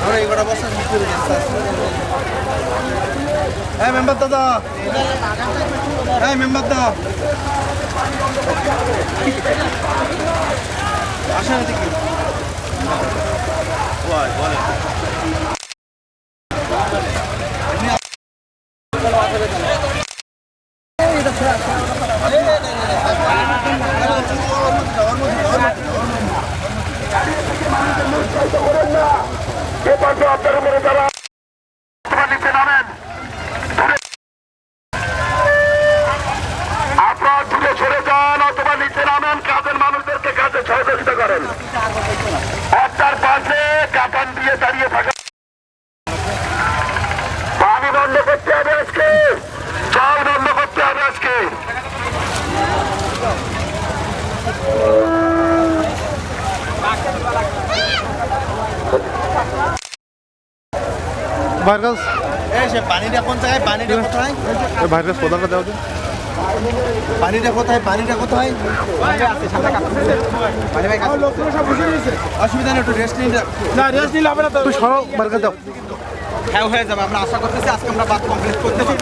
আমরা এগুলো বসে করে হ্যাঁ মেম্বার দাদা। হ্যাঁ মেম্বার দা। আসেন এদিকে। এ পাশে আপনার উপরে যারা অথবা নিচে নামেন আপনার কাজের মানুষদেরকে কাজে সহযোগিতা করেন। একটার পাশে কাতান দিয়ে দাঁড়িয়ে থাকা পানি বন্ধ করতে হবে আজকে জল বন্ধ করতে হবে আজকে ভাইরাস? পানিটা কোন জায়গায়? পানিটা কোথায়? ভাইরাস প্রধানটা দেওয়া পানিটা কোথায়? পানিটা কোথায়? অসুবিধা নেই একটু রেস্ট নিন তুই সরাও ভাইরাস দাও হ্যাঁ হয়ে যাবে আমরা আশা করতেছি আজকে আমরা বাদ কমপ্লিট করতে পারব